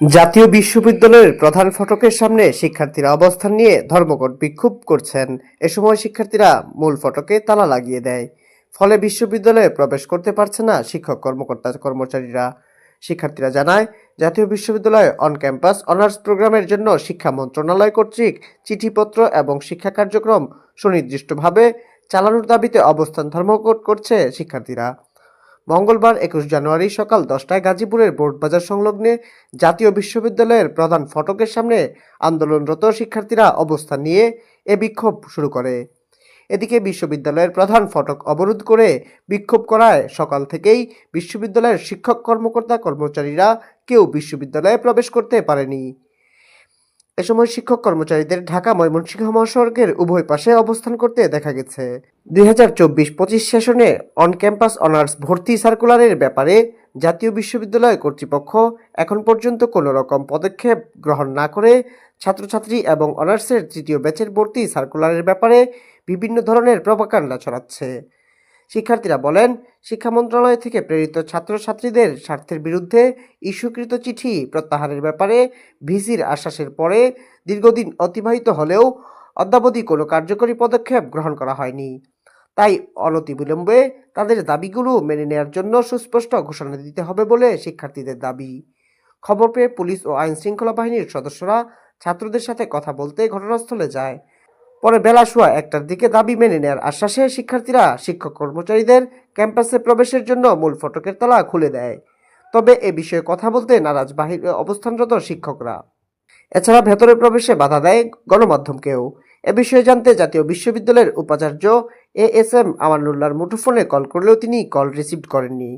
জাতীয় বিশ্ববিদ্যালয়ের প্রধান ফটকের সামনে শিক্ষার্থীরা অবস্থান নিয়ে ধর্মঘট বিক্ষোভ করছেন। এ সময় শিক্ষার্থীরা মূল ফটকে তালা লাগিয়ে দেয়। ফলে বিশ্ববিদ্যালয়ে প্রবেশ করতে পারছে না শিক্ষক কর্মকর্তা কর্মচারীরা। শিক্ষার্থীরা জানায়, জাতীয় বিশ্ববিদ্যালয়ে অন ক্যাম্পাস অনার্স প্রোগ্রামের জন্য শিক্ষা মন্ত্রণালয় কর্তৃক চিঠিপত্র এবং শিক্ষা কার্যক্রম সুনির্দিষ্টভাবে চালানোর দাবিতে অবস্থান ধর্মঘট করছে শিক্ষার্থীরা। মঙ্গলবার একুশ জানুয়ারি সকাল দশটায় গাজীপুরের বোর্ডবাজার সংলগ্নে জাতীয় বিশ্ববিদ্যালয়ের প্রধান ফটকের সামনে আন্দোলনরত শিক্ষার্থীরা অবস্থান নিয়ে এ বিক্ষোভ শুরু করে। এদিকে বিশ্ববিদ্যালয়ের প্রধান ফটক অবরোধ করে বিক্ষোভ করায় সকাল থেকেই বিশ্ববিদ্যালয়ের শিক্ষক কর্মকর্তা কর্মচারীরা কেউ বিশ্ববিদ্যালয়ে প্রবেশ করতে পারেনি। এ সময় শিক্ষক কর্মচারীদের ঢাকা ময়মনসিংহ মহাসড়কের উভয় পাশে অবস্থান করতে দেখা গেছে। দুই হাজার চব্বিশ পঁচিশ সেশনে অন ক্যাম্পাস অনার্স ভর্তি সার্কুলারের ব্যাপারে জাতীয় বিশ্ববিদ্যালয় কর্তৃপক্ষ এখন পর্যন্ত কোনো রকম পদক্ষেপ গ্রহণ না করে ছাত্রছাত্রী এবং অনার্সের তৃতীয় ব্যাচের ভর্তি সার্কুলারের ব্যাপারে বিভিন্ন ধরনের প্রপাকাণ্ডা ছড়াচ্ছে। শিক্ষার্থীরা বলেন, শিক্ষা মন্ত্রণালয় থেকে প্রেরিত ছাত্রছাত্রীদের স্বার্থের বিরুদ্ধে ইস্যুকৃত চিঠি প্রত্যাহারের ব্যাপারে ভিসির আশ্বাসের পরে দীর্ঘদিন অতিবাহিত হলেও অদ্যাবধি কোনো কার্যকরী পদক্ষেপ গ্রহণ করা হয়নি। তাই অনতিবিলম্বে তাদের দাবিগুলো মেনে নেওয়ার জন্য সুস্পষ্ট ঘোষণা দিতে হবে বলে শিক্ষার্থীদের দাবি। খবর পেয়ে পুলিশ ও আইন শৃঙ্খলা বাহিনীর সদস্যরা ছাত্রদের সাথে কথা বলতে ঘটনাস্থলে যায়। পরে বেলা সোয়া একটার দিকে দাবি মেনে নেওয়ার আশ্বাসে শিক্ষার্থীরা, শিক্ষক কর্মচারীদের ক্যাম্পাসে প্রবেশের জন্য মূল ফটকের তালা খুলে দেয়। তবে এ বিষয়ে কথা বলতে নারাজ বাহিরে অবস্থানরত শিক্ষকরা। এছাড়া ভেতরে প্রবেশে বাধা দেয় গণমাধ্যমকেও। এ বিষয়ে জানতে জাতীয় বিশ্ববিদ্যালয়ের উপাচার্য এ এস এম আমানুল্লাহর মুঠোফোনে কল করলেও তিনি কল রিসিভ করেননি।